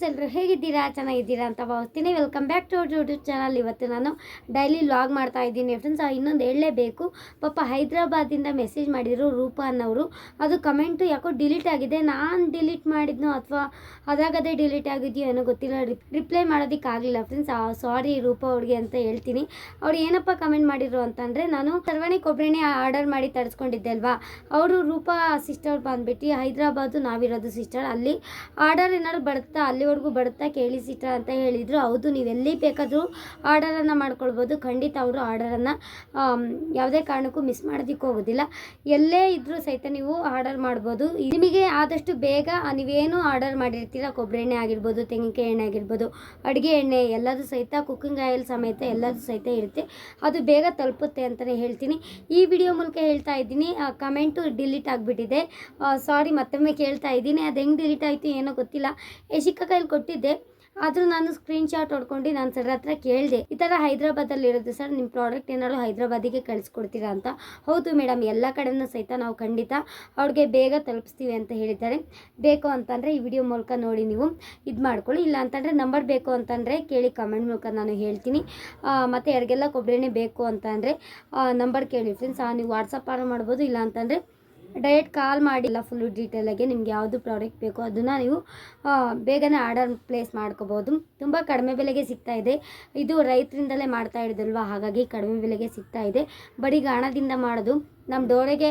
Friends ಎಲ್ಲರೂ ಹೇಗಿದ್ದೀರಾ? ಚೆನ್ನಾಗಿದ್ದೀರಾ ಅಂತ ಭಾವಿಸ್ತೀನಿ. Welcome back to our YouTube channel ಇವತ್ತು ನಾನು ಡೈಲಿ ಲಾಗ್ ಮಾಡ್ತಾ ಇದ್ದೀನಿ. ಫ್ರೆಂಡ್ಸ್ ಇನ್ನೊಂದು ಹೇಳಲೇಬೇಕು. ಪಾಪ ಹೈದ್ರಾಬಾದಿಂದ ಮೆಸೇಜ್ ಮಾಡಿದರು ರೂಪ ಅನ್ನೋರು. ಅದು ಕಮೆಂಟು ಯಾಕೋ ಡಿಲೀಟ್ ಆಗಿದೆ. ನಾನು ಡಿಲೀಟ್ ಮಾಡಿದ್ನೋ ಅಥವಾ ಅದಾಗದೇ ಡಿಲೀಟ್ ಆಗಿದೆಯೋ ಏನೋ ಗೊತ್ತಿಲ್ಲ. ರಿಪ್ಲೈ ಮಾಡೋದಕ್ಕಾಗಲಿಲ್ಲ ಫ್ರೆಂಡ್ಸ್ ಸಾರಿ ರೂಪಾ ಅವ್ರಿಗೆ ಅಂತ ಹೇಳ್ತೀನಿ. ಅವ್ರು ಏನಪ್ಪ ಕಮೆಂಟ್ ಮಾಡಿದ್ರು ಅಂತಂದರೆ, ನಾನು ಸರ್ವಣಿ ಕೊಬ್ಬರಿನೇ ಆರ್ಡರ್ ಮಾಡಿ ತರಿಸ್ಕೊಂಡಿದ್ದೆ ಅಲ್ವಾ? ಅವರು ರೂಪಾ ಸಿಸ್ಟರ್ ಬಂದುಬಿಟ್ಟು ಹೈದ್ರಾಬಾದು ನಾವಿರೋದು ಸಿಸ್ಟರ್ ಅಲ್ಲಿ ಆರ್ಡರ್ ಏನಾದ್ರು ಬರುತ್ತಾ? ಅಲ್ಲಿವರೆಗೂ ಬರುತ್ತಾ ಕೇಳಿಸಿಟ್ರ ಅಂತ ಹೇಳಿದರು. ಹೌದು, ನೀವು ಎಲ್ಲಿ ಬೇಕಾದರೂ ಆರ್ಡರನ್ನು ಮಾಡ್ಕೊಳ್ಬೋದು. ಖಂಡಿತ ಅವರು ಆರ್ಡರನ್ನು ಯಾವುದೇ ಕಾರಣಕ್ಕೂ ಮಿಸ್ ಮಾಡೋದಕ್ಕೆ ಹೋಗೋದಿಲ್ಲ. ಎಲ್ಲೇ ಇದ್ದರೂ ಸಹಿತ ನೀವು ಆರ್ಡರ್ ಮಾಡ್ಬೋದು. ನಿಮಗೆ ಆದಷ್ಟು ಬೇಗ ನೀವೇನು ಆರ್ಡರ್ ಮಾಡಿರ್ತೀರ ಕೊಬ್ಬರಿ ಎಣ್ಣೆ ಆಗಿರ್ಬೋದು, ತೆಂಗಿನಕಾಯಿ ಎಣ್ಣೆ ಆಗಿರ್ಬೋದು, ಅಡುಗೆ ಎಣ್ಣೆ, ಎಲ್ಲದೂ ಸಹಿತ ಕುಕ್ಕಿಂಗ್ ಆಯಿಲ್ ಸಮೇತ ಎಲ್ಲದೂ ಸಹಿತ ಇರುತ್ತೆ. ಅದು ಬೇಗ ತಲುಪುತ್ತೆ ಅಂತಲೇ ಹೇಳ್ತೀನಿ. ಈ ವಿಡಿಯೋ ಮೂಲಕ ಹೇಳ್ತಾ ಇದ್ದೀನಿ. ಕಮೆಂಟು ಡಿಲೀಟ್ ಆಗಿಬಿಟ್ಟಿದೆ. ಸಾರಿ ಮತ್ತೊಮ್ಮೆ ಕೇಳ್ತಾ ಇದ್ದೀನಿ. ಅದು ಹೆಂಗೆ ಡಿಲೀಟ್ ಆಯಿತು ಏನೋ ಗೊತ್ತಿಲ್ಲ. ಯಶಿಕ ಕೈಲಿ ಕೊಟ್ಟಿದ್ದೆ ಆದರೂ ನಾನು ಸ್ಕ್ರೀನ್ ಶಾಟ್ ಹೊಡ್ಕೊಂಡು ನಾನು ಸರ್ ಹತ್ರ ಕೇಳಿದೆ, ಈ ಥರ ಹೈದ್ರಾಬಾದಲ್ಲಿ ಇರೋದು ಸರ್ ನಿಮ್ಮ ಪ್ರಾಡಕ್ಟ್ ಏನಾದ್ರು ಹೈದ್ರಾಬಾದಿಗೆ ಕಳಿಸ್ಕೊಡ್ತೀರಾ ಅಂತ. ಹೌದು ಮೇಡಮ್ ಎಲ್ಲ ಕಡೆನೂ ಸಹಿತ ನಾವು ಖಂಡಿತ ಅವ್ರಿಗೆ ಬೇಗ ತಲುಪಿಸ್ತೀವಿ ಅಂತ ಹೇಳಿದ್ದಾರೆ. ಬೇಕು ಅಂತಂದರೆ ಈ ವಿಡಿಯೋ ಮೂಲಕ ನೋಡಿ ನೀವು, ಇದು ಮಾಡ್ಕೊಳ್ಳಿ. ಇಲ್ಲ ಅಂತಂದರೆ ನಂಬರ್ ಬೇಕು ಅಂತಂದರೆ ಕೇಳಿ ಕಮೆಂಟ್ ಮೂಲಕ ನಾನು ಹೇಳ್ತೀನಿ. ಮತ್ತು ಯಾರಿಗೆಲ್ಲ ಕೊಬ್ಬರಿ ಎಣ್ಣೆ ಬೇಕು ಅಂತಂದರೆ ನಂಬರ್ ಕೇಳಿ ಫ್ರೆಂಡ್ಸ್ ನೀವು ವಾಟ್ಸಪ್ ಆರ್ಡರ್ ಮಾಡ್ಬೋದು. ಇಲ್ಲ ಅಂತಂದರೆ ಡೈರೆಕ್ಟ್ ಕಾಲ್ ಮಾಡಿಲ್ಲ ಫುಲ್ಲು ಡೀಟೇಲಾಗಿ ನಿಮ್ಗೆ ಯಾವುದು ಪ್ರಾಡಕ್ಟ್ ಬೇಕೋ ಅದನ್ನು ನೀವು ಬೇಗನೆ ಆರ್ಡರ್ ಪ್ಲೇಸ್ ಮಾಡ್ಕೋಬೋದು. ತುಂಬ ಕಡಿಮೆ ಬೆಲೆಗೆ ಸಿಗ್ತಾ ಇದೆ. ಇದು ರೈತರಿಂದಲೇ ಮಾಡ್ತಾ ಇರೋದಲ್ವಾ ಹಾಗಾಗಿ ಕಡಿಮೆ ಬೆಲೆಗೆ ಸಿಗ್ತಾ ಇದೆ. ಬರೀ ಗಾಣದಿಂದ ಮಾಡೋದು. ನಮ್ಮ ಡೋರೆಗೆ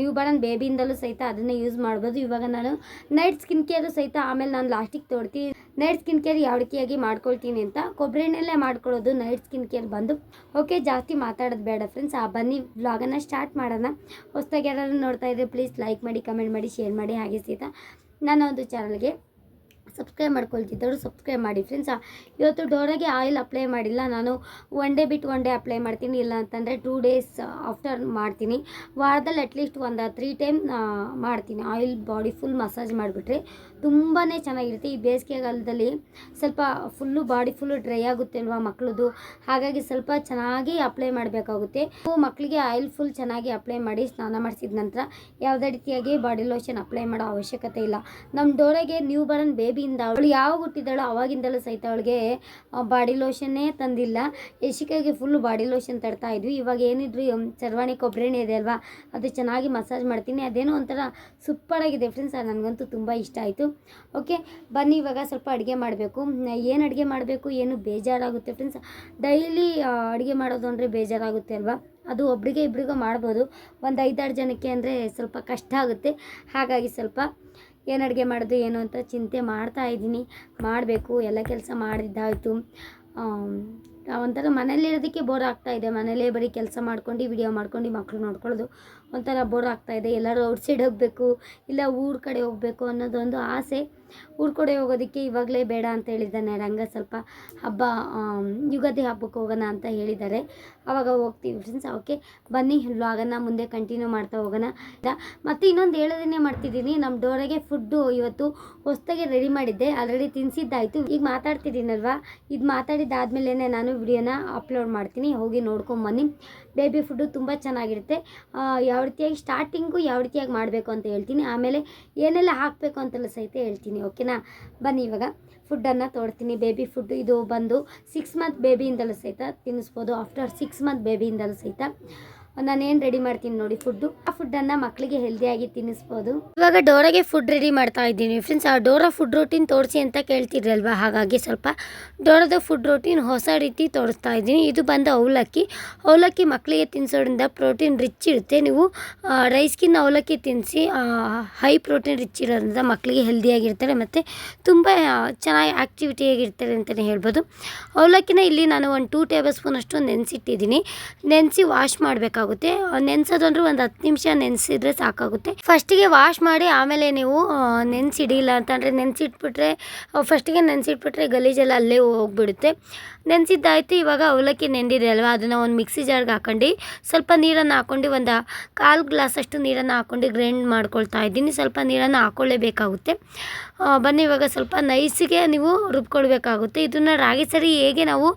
ನ್ಯೂ ಬಾರ್ನ್ ಬೇಬಿಯಿಂದಲೂ ಸಹಿತ ಅದನ್ನೇ ಯೂಸ್ ಮಾಡ್ಬೋದು. ಇವಾಗ ನಾನು ನೈಟ್ ಸ್ಕಿನ್ ಕೇರು ಸಹಿತ ಆಮೇಲೆ ನಾನು ಲಾಸ್ಟಿಗೆ ತೋಡ್ತೀನಿ ನೈಟ್ ಸ್ಕಿನ್ ಕೇರ್ ಯಾವ ರೀತಿಯಾಗಿ ಮಾಡ್ಕೊಳ್ತೀನಿ ಅಂತ ಕೊಬ್ಬರಿ ಎಣ್ಣೆಲ್ಲೇ ಮಾಡ್ಕೊಳ್ಳೋದು ನೈಟ್ ಸ್ಕಿನ್ ಕೇರ್ ಬಂದು. ಓಕೆ ಜಾಸ್ತಿ ಮಾತಾಡೋದು ಬೇಡ ಫ್ರೆಂಡ್ಸ್ ಆ, ಬನ್ನಿ ವ್ಲಾಗನ್ನು ಸ್ಟಾರ್ಟ್ ಮಾಡೋಣ. ಹೊಸ್ದಾಗಿ ಯಾರಾದ್ರು ನೋಡ್ತಾ ಇದ್ರೆ ಪ್ಲೀಸ್ ಲೈಕ್ ಮಾಡಿ ಕಮೆಂಟ್ ಮಾಡಿ ಶೇರ್ ಮಾಡಿ, ಹಾಗೆ ಸಹಿತ ನನ್ನ ಒಂದು ಚಾನಲ್ಗೆ ಸಬ್ಸ್ಕ್ರೈಬ್ ಮಾಡ್ಕೊಳ್ತಿದ್ದವರು ಸಬ್ಸ್ಕ್ರೈಬ್ ಮಾಡಿ ಫ್ರೆಂಡ್ಸ್. ಇವತ್ತು ಡೋರಾಗೆ ಆಯಿಲ್ ಅಪ್ಲೈ ಮಾಡಿಲ್ಲ. ನಾನು ಒನ್ ಡೇ ಬಿಟ್ಟು ಒನ್ ಡೇ ಅಪ್ಲೈ ಮಾಡ್ತೀನಿ. ಇಲ್ಲ ಅಂತಂದರೆ ಟೂ ಡೇಸ್ ಆಫ್ಟರ್ ಮಾಡ್ತೀನಿ. ವಾರದಲ್ಲಿ ಅಟ್ಲೀಸ್ಟ್ ಒಂದು ತ್ರೀ ಟೈಮ್ ಮಾಡ್ತೀನಿ. ಆಯಿಲ್ ಬಾಡಿ ಫುಲ್ ಮಸಾಜ್ ಮಾಡಿಬಿಟ್ರೆ ತುಂಬಾ ಚೆನ್ನಾಗಿರುತ್ತೆ. ಈ ಬೇಸಿಗೆಗಾಲದಲ್ಲಿ ಸ್ವಲ್ಪ ಫುಲ್ಲು ಬಾಡಿ ಫುಲ್ಲು ಡ್ರೈ ಆಗುತ್ತೆ ಅಲ್ವಾ ಮಕ್ಕಳದು ಹಾಗಾಗಿ ಸ್ವಲ್ಪ ಚೆನ್ನಾಗಿ ಅಪ್ಲೈ ಮಾಡಬೇಕಾಗುತ್ತೆ. ಮಕ್ಕಳಿಗೆ ಆಯಿಲ್ ಫುಲ್ ಚೆನ್ನಾಗಿ ಅಪ್ಲೈ ಮಾಡಿ ಸ್ನಾನ ಮಾಡಿಸಿದ ನಂತರ ಯಾವುದೇ ರೀತಿಯಾಗಿ ಬಾಡಿ ಲೋಷನ್ ಅಪ್ಲೈ ಮಾಡೋ ಅವಶ್ಯಕತೆ ಇಲ್ಲ. ನಮ್ಮ ಡೋರೆಗೆ ನ್ಯೂ ಬರನ್ ಬೇಬಿಯಿಂದ ಅವಳು ಯಾವಾಗ ಹುಟ್ಟಿದಾಳೋ ಅವಾಗಿಂದಲೂ ಸಹಿತ ಅವಳಿಗೆ ಬಾಡಿ ಲೋಷನ್ನೇ ತಂದಿಲ್ಲ. ಯಶಿಕಾಗೆ ಫುಲ್ಲು ಬಾಡಿ ಲೋಷನ್ ತರ್ತಾ ಇದ್ವಿ. ಇವಾಗ ಏನಿದ್ರು ಚರ್ವಾಣಿ ಕೊಬ್ಬರಿ ಎಣ್ಣೆ ಇದೆ ಅಲ್ವಾ? ಅದು ಚೆನ್ನಾಗಿ ಮಸಾಜ್ ಮಾಡ್ತೀನಿ. ಅದೇನೋ ಒಂಥರ ಸೂಪರಾಗಿದೆ ಫ್ರೆಂಡ್ಸ್ ನನಗಂತೂ ತುಂಬ ಇಷ್ಟ ಆಯಿತು. ಓಕೆ ಬನ್ನಿ, ಇವಾಗ ಸ್ವಲ್ಪ ಅಡುಗೆ ಮಾಡಬೇಕು. ಏನು ಅಡುಗೆ ಮಾಡಬೇಕು, ಏನು ಬೇಜಾರಾಗುತ್ತೆ ಫ್ರೆಂಡ್ಸ್ ಡೈಲಿ ಅಡುಗೆ ಮಾಡೋದು ಅಂದರೆ ಬೇಜಾರಾಗುತ್ತೆ ಅಲ್ವಾ? ಅದು ಒಬ್ರಿಗೆ ಇಬ್ರಿಗೂ ಮಾಡ್ಬೋದು. ಒಂದು ಐದಾರು ಜನಕ್ಕೆ ಅಂದರೆ ಸ್ವಲ್ಪ ಕಷ್ಟ ಆಗುತ್ತೆ. ಹಾಗಾಗಿ ಸ್ವಲ್ಪ ಏನು ಅಡುಗೆ ಮಾಡೋದು ಏನು ಅಂತ ಚಿಂತೆ ಮಾಡ್ತಾ ಇದ್ದೀನಿ. ಮಾಡಬೇಕು ಎಲ್ಲ ಕೆಲಸ ಮಾಡಿದ್ದಾಯಿತು. ಒಂಥರ ಮನೇಲಿರೋದಕ್ಕೆ ಬೋರ್ ಆಗ್ತಾ ಇದೆ. ಮನೇಲೇ ಬರೀ ಕೆಲಸ ಮಾಡ್ಕೊಂಡು ವಿಡಿಯೋ ಮಾಡ್ಕೊಂಡು ಮಕ್ಕಳು ನೋಡ್ಕೊಳ್ಳೋದು ಒಂಥರ ಬೋರ್ ಆಗ್ತಾ ಇದೆ. ಎಲ್ಲರೂ ಔಟ್ಸೈಡ್ ಹೋಗಬೇಕು, ಇಲ್ಲ ಊರ ಕಡೆ ಹೋಗಬೇಕು ಅನ್ನೋದೊಂದು ಆಸೆ. ಊರ ಕಡೆ ಹೋಗೋದಕ್ಕೆ ಇವಾಗಲೇ ಬೇಡ ಅಂತ ಹೇಳಿದ್ದಾನೆ ರಂಗ. ಸ್ವಲ್ಪ ಹಬ್ಬ ಯುಗಾದಿ ಹಬ್ಬಕ್ಕೆ ಹೋಗೋಣ ಅಂತ ಹೇಳಿದ್ದಾರೆ. ಆವಾಗ ಹೋಗ್ತೀವಿ ಫ್ರೆಂಡ್ಸ್ ಓಕೆ, ಬನ್ನಿ ವ್ಲಾಗನ್ನು ಮುಂದೆ ಕಂಟಿನ್ಯೂ ಮಾಡ್ತಾ ಹೋಗೋಣ. ಮತ್ತು ಇನ್ನೊಂದು ಹೇಳೋದನ್ನೇ ಮಾಡ್ತಿದ್ದೀನಿ ನಮ್ಮ ಡೋರಾಗೆ ಫುಡ್ಡು ಇವತ್ತು ಹೊಸ್ತಾಗೆ ರೆಡಿ ಮಾಡಿದ್ದೆ. ಆಲ್ರೆಡಿ ತಿನ್ಸಿದ್ದಾಯಿತು. ಈಗ ಮಾತಾಡ್ತಿದ್ದೀನಲ್ವಾ? ಇದು ಮಾತಾಡಿದ್ದಾದ್ಮೇಲೆ ನಾನು ವಿಡಿಯೋನ ಅಪ್ಲೋಡ್ ಮಾಡ್ತೀನಿ, ಹೋಗಿ ನೋಡ್ಕೊಂಬನ್ನಿ ಬೇಬಿ ಫುಡ್ಡು ತುಂಬ ಚೆನ್ನಾಗಿರುತ್ತೆ. ಯಾವ ರೀತಿಯಾಗಿ ಸ್ಟಾರ್ಟಿಂಗು ಯಾವ ರೀತಿಯಾಗಿ ಮಾಡಬೇಕು ಅಂತ ಹೇಳ್ತೀನಿ. ಆಮೇಲೆ ಏನೆಲ್ಲ ಹಾಕಬೇಕು ಅಂತೆಲ್ಲ ಸಹಿತ ಹೇಳ್ತೀನಿ, ಓಕೆನಾ? ಬನ್ನಿ ಇವಾಗ, ಫುಡ್ಡನ್ನು ತೋಡ್ತೀನಿ ಬೇಬಿ ಫುಡ್ ಇದು ಬಂದು ಸಿಕ್ಸ್ ಮಂತ್ ಬೇಬಿಯಿಂದಲೂ ಸಹಿತ ತಿನ್ನಿಸ್ಬೋದು. ಆಫ್ಟರ್ ಸಿಕ್ಸ್ ಮಂತ್ ಬೇಬಿಯಿಂದಲೂ ಸಹಿತ. ನಾನೇನು ರೆಡಿ ಮಾಡ್ತೀನಿ ನೋಡಿ ಫುಡ್ಡು ಆ ಫುಡ್ಡನ್ನು ಮಕ್ಕಳಿಗೆ ಹೆಲ್ದಿಯಾಗಿ ತಿನ್ನಿಸ್ಬೋದು. ಇವಾಗ ಡೋರಾಗೆ ಫುಡ್ ರೆಡಿ ಮಾಡ್ತಾ ಇದ್ದೀನಿ. ಫ್ರೆಂಡ್ಸ್ ಆ ಡೋರಾ ಫುಡ್ ರೋಟೀನ್ ತೋರಿಸಿ ಅಂತ ಕೇಳ್ತಿದ್ರಲ್ವಾ? ಹಾಗಾಗಿ ಸ್ವಲ್ಪ ಡೋರದ ಫುಡ್ ರೋಟೀನ್ ಹೊಸ ರೀತಿ ತೋರಿಸ್ತಾ ಇದ್ದೀನಿ. ಇದು ಬಂದು ಅವಲಕ್ಕಿ. ಅವಲಕ್ಕಿ ಮಕ್ಕಳಿಗೆ ತಿನ್ನಿಸೋದ್ರಿಂದ ಪ್ರೋಟೀನ್ ರಿಚ್ ಇರುತ್ತೆ. ನೀವು ರೈಸ್ಗಿನ್ನ ಅವಲಕ್ಕಿ ತಿನ್ನಿಸಿ ಹೈ ಪ್ರೋಟೀನ್ ರಿಚ್ ಇರೋದ್ರಿಂದ ಮಕ್ಕಳಿಗೆ ಹೆಲ್ದಿಯಾಗಿರ್ತಾರೆ ಮತ್ತು ತುಂಬ ಚೆನ್ನಾಗಿ ಆ್ಯಕ್ಟಿವಿಟಿಯಾಗಿರ್ತಾರೆ ಅಂತಲೇ ಹೇಳ್ಬೋದು. ಅವಲಕ್ಕಿನ ಇಲ್ಲಿ ನಾನು ಒಂದು ಟೂ ಟೇಬಲ್ ಸ್ಪೂನಷ್ಟು ನೆನೆಸಿಟ್ಟಿದ್ದೀನಿ. ನೆನೆಸಿ ವಾಶ್ ಮಾಡಬೇಕಾಗುತ್ತೆ. ನೆನೆಸೋದು ಅಂದ್ರೆ ಒಂದು ಹತ್ತು ನಿಮಿಷ ನೆನೆಸಿದ್ರೆ ಸಾಕಾಗುತ್ತೆ. ಫಸ್ಟಿಗೆ ವಾಶ್ ಮಾಡಿ ಆಮೇಲೆ ನೀವು ನೆನೆಸಿಡಿಲ್ಲ ಅಂತಂದರೆ ನೆನೆಸಿಟ್ಬಿಟ್ರೆ ಫಸ್ಟಿಗೆ ನೆನೆಸಿಟ್ಬಿಟ್ರೆ ಗಲೀಜೆಲ್ಲ ಅಲ್ಲೇ ಹೋಗ್ಬಿಡುತ್ತೆ. ನೆನೆಸಿದ್ದಾಯ್ತು, ಇವಾಗ ಅವಲಕ್ಕಿ ನೆಂದಿದೆ ಅಲ್ವಾ? ಅದನ್ನು ಒಂದು ಮಿಕ್ಸಿ ಜಾರ್ಗೆ ಹಾಕೊಂಡು ಸ್ವಲ್ಪ ನೀರನ್ನು ಹಾಕ್ಕೊಂಡು ಒಂದು ಕಾಲು ಗ್ಲಾಸಷ್ಟು ನೀರನ್ನು ಹಾಕ್ಕೊಂಡು ಗ್ರೈಂಡ್ ಮಾಡ್ಕೊಳ್ತಾ ಇದ್ದೀನಿ. ಸ್ವಲ್ಪ ನೀರನ್ನು ಹಾಕ್ಕೊಳ್ಳೇಬೇಕಾಗುತ್ತೆ ಬನ್ನಿ, ಇವಾಗ ಸ್ವಲ್ಪ ನೈಸಿಗೆ ನೀವು ರುಬ್ಕೊಳ್ಬೇಕಾಗುತ್ತೆ. ಇದನ್ನು ರಾಗಿ ಸರಿ ಹೇಗೆ ನಾವು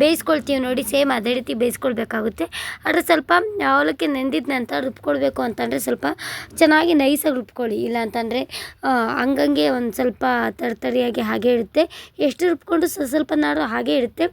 ಬೇಯಿಸ್ಕೊಳ್ತೀವಿ ನೋಡಿ, ಸೇಮ್ ಅದೇ ರೀತಿ ಬೇಯಿಸ್ಕೊಳ್ಬೇಕಾಗುತ್ತೆ. ಆದರೆ ಸ್ವಲ್ಪ ಅವಲಕ್ಕಿ ನೆಂದಿದ ನಂತರ ರುಬ್ಕೊಳ್ಬೇಕು ಅಂತಂದರೆ ಸ್ವಲ್ಪ ಚೆನ್ನಾಗಿ ನೈಸಾಗಿ ರುಬ್ಕೊಳ್ಳಿ. ಇಲ್ಲ ಅಂತಂದರೆ ಹಂಗಂಗೆ ಒಂದು ಸ್ವಲ್ಪ ತರ್ತರಿಯಾಗಿ ಹಾಗೆ ಇರುತ್ತೆ. ಎಷ್ಟು ರುಬ್ಕೊಂಡು ಸ್ವಲ್ಪ ನಾರು ಹಾಗೆ ಇರುತ್ತೆ.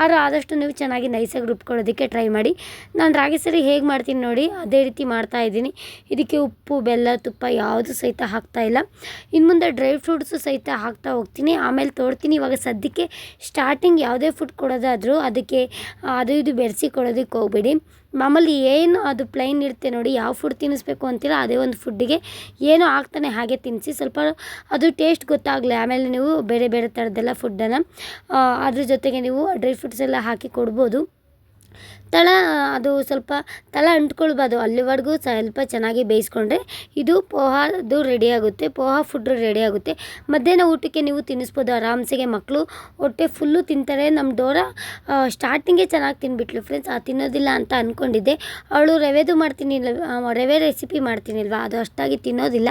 ಆದ್ರೆ ಆದಷ್ಟು ನೀವು ಚೆನ್ನಾಗಿ ನೈಸಾಗಿ ರುಬ್ಕೊಳ್ಳೋದಕ್ಕೆ ಟ್ರೈ ಮಾಡಿ. ನಾನು ರಾಗಿ ಸರಿ ಹೇಗೆ ಮಾಡ್ತೀನಿ ನೋಡಿ, ಅದೇ ರೀತಿ ಮಾಡ್ತಾ ಇದ್ದೀನಿ. ಇದಕ್ಕೆ ಉಪ್ಪು, ಬೆಲ್ಲ, ತುಪ್ಪ ಯಾವುದು ಸಹಿತ ಹಾಕ್ತಾ ಇಲ್ಲ. ಇನ್ನು ಮುಂದೆ ಡ್ರೈ ಫ್ರೂಟ್ಸು ಸಹಿತ ಹಾಕ್ತಾ ಹೋಗ್ತೀನಿ. ಆಮೇಲೆ ತೋಡ್ತೀನಿ. ಇವಾಗ ಸದ್ಯಕ್ಕೆ ಸ್ಟಾರ್ಟಿಂಗ್ ಯಾವುದೇ ಫುಡ್ ಕೊಡೋದಾದರೂ ಅದಕ್ಕೆ, ಅದು ಇದು ಬೆರೆಸಿ ಕೊಡೋದಕ್ಕೆ ಹೋಗ್ಬೇಡಿ. ಮಾಮೂಲಿ ಏನು ಅದು ಪ್ಲೈನ್ ಇರುತ್ತೆ ನೋಡಿ, ಯಾವ ಫುಡ್ ತಿನ್ನಿಸ್ಬೇಕು ಅಂತೀರ ಅದೇ ಒಂದು ಫುಡ್ಡಿಗೆ ಏನೂ ಹಾಕ್ತಾನೆ ಹಾಗೆ ತಿನ್ನಿಸಿ. ಸ್ವಲ್ಪ ಅದು ಟೇಸ್ಟ್ ಗೊತ್ತಾಗಲಿ ಆಮೇಲೆ ನೀವು ಬೇರೆ ಬೇರೆ ಥರದ್ದೆಲ್ಲ ಫುಡ್ಡನ್ನು ಅದ್ರ ಜೊತೆಗೆ ನೀವು ಡ್ರೈ ಫ್ರೂಟ್ಸ್ ಎಲ್ಲ ಹಾಕಿ ಕೊಡ್ಬೋದು. ತಳ, ಅದು ಸ್ವಲ್ಪ ತಳ ಅಂಟ್ಕೊಳ್ಬಾರ್ದು. ಅಲ್ಲಿವರೆಗೂ ಸ್ವಲ್ಪ ಚೆನ್ನಾಗಿ ಬೇಯಿಸ್ಕೊಂಡ್ರೆ ಇದು ಪೋಹಾದು ರೆಡಿ ಆಗುತ್ತೆ. ಪೋಹಾ ಫುಡ್ ರೆಡಿ ಆಗುತ್ತೆ. ಮಧ್ಯಾಹ್ನ ಊಟಕ್ಕೆ ನೀವು ತಿನ್ನಿಸ್ಬೋದು. ಆರಾಮ್ಸೆಗೆ ಮಕ್ಕಳು ಹೊಟ್ಟೆ ಫುಲ್ಲು ತಿಂತಾರೆ. ನಮ್ಮ ಡೋರ ಸ್ಟಾರ್ಟಿಂಗೇ ಚೆನ್ನಾಗಿ ತಿನ್ಬಿಟ್ಲು ಫ್ರೆಂಡ್ಸ್ ಆ, ತಿನ್ನೋದಿಲ್ಲ ಅಂತ ಅಂದ್ಕೊಂಡಿದ್ದೆ ಅವಳು ರವೆದು ಮಾಡ್ತೀನಿ ರವೆ ರೆಸಿಪಿ ಮಾಡ್ತೀನಿ ಅಲ್ವಾ ಅದು ಅಷ್ಟಾಗಿ ತಿನ್ನೋದಿಲ್ಲ.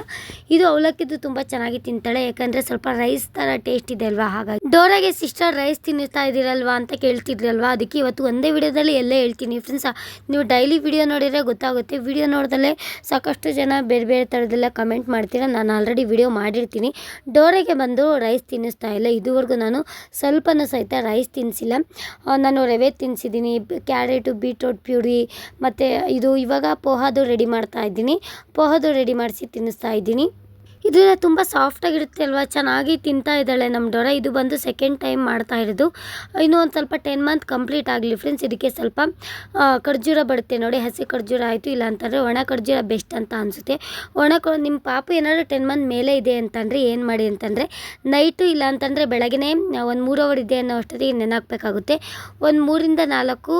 ಇದು ಅವಲಕ್ಕಿದು ತುಂಬ ಚೆನ್ನಾಗಿ ತಿಂತಾಳೆ. ಯಾಕಂದರೆ ಸ್ವಲ್ಪ ರೈಸ್ ಥರ ಟೇಸ್ಟ್ ಇದೆ ಅಲ್ವಾ? ಹಾಗಾಗಿ. ಡೋರಾಗೆ ಸಿಸ್ಟರ್ ರೈಸ್ ತಿನ್ನಿಸ್ತಾ ಇದ್ದೀರಲ್ವಾ ಅಂತ ಕೇಳ್ತಿದ್ರಲ್ವಾ? ಅದಕ್ಕೆ ಇವತ್ತು ಒಂದೇ ವಿಡಿಯೋದಲ್ಲಿ ಎಲ್ಲ ಹೇಳ್ತೀನಿ. ಫ್ರೆಂಡ್ಸ್ ನೀವು ಡೈಲಿ ವಿಡಿಯೋ ನೋಡಿದರೆ ಗೊತ್ತಾಗುತ್ತೆ. ವಿಡಿಯೋ ನೋಡ್ದಲ್ಲೇ ಸಾಕಷ್ಟು ಜನ ಬೇರೆ ಬೇರೆ ಥರದ್ದೆಲ್ಲ ಕಮೆಂಟ್ ಮಾಡ್ತೀರಾ? ನಾನು ಆಲ್ರೆಡಿ ವಿಡಿಯೋ ಮಾಡಿರ್ತೀನಿ. ಡೋರೆಗೆ ಬಂದು ರೈಸ್ ತಿನ್ನಿಸ್ತಾ ಇಲ್ಲ. ಇದುವರೆಗೂ ನಾನು ಸ್ವಲ್ಪನೂ ಸಹಿತ ರೈಸ್ ತಿನ್ನಿಸಿಲ್ಲ ನಾನು ರವೆ ತಿನ್ನಿಸಿದ್ದೀನಿ ಕ್ಯಾರೆಟು ಬೀಟ್ರೋಟ್ ಪ್ಯೂರಿ ಮತ್ತು ಇದು ಇವಾಗ ಪೋಹಾದು ರೆಡಿ ಮಾಡ್ತಾ ಇದ್ದೀನಿ. ಪೋಹಾದು ರೆಡಿ ಮಾಡಿಸಿ ತಿನ್ನಿಸ್ತಾ ಇದ್ದೀನಿ. ಇದು ತುಂಬ ಸಾಫ್ಟಾಗಿರುತ್ತೆ ಅಲ್ವಾ? ಚೆನ್ನಾಗಿ ತಿಂತಾ ಇದ್ದಾಳೆ ನಮ್ಮ ಡೊರ. ಇದು ಬಂದು ಸೆಕೆಂಡ್ ಟೈಮ್ ಮಾಡ್ತಾ ಇರೋದು. ಇನ್ನೂ ಒಂದು ಸ್ವಲ್ಪ ಟೆನ್ ಮಂತ್ ಕಂಪ್ಲೀಟ್ ಆಗಲಿ ಫ್ರೆಂಡ್ಸ್ ಇದಕ್ಕೆ ಸ್ವಲ್ಪ ಖರ್ಜೂರ ಬರುತ್ತೆ ನೋಡಿ. ಹಸಿ ಖರ್ಜೂರ ಆಯಿತು. ಇಲ್ಲ ಅಂತಂದರೆ ಒಣ ಖರ್ಜೂರ ಬೆಸ್ಟ್ ಅಂತ ಅನಿಸುತ್ತೆ. ಒಣ ನಿಮ್ಮ ಪಾಪು ಏನಾದರೂ ಟೆನ್ ಮಂತ್ ಮೇಲೆ ಇದೆ ಅಂತಂದರೆ ಏನು ಮಾಡಿ ಅಂತಂದರೆ ನೈಟು ಇಲ್ಲ ಅಂತಂದರೆ ಬೆಳಗ್ಗೆ ಒಂದು ಮೂರು ಅವರ್ ಇದೆ ಅನ್ನೋ ಅಷ್ಟೊತ್ತಿಗೆ ನೆನಾಕಬೇಕಾಗುತ್ತೆ ಒಂದು ಮೂರಿಂದ ನಾಲ್ಕು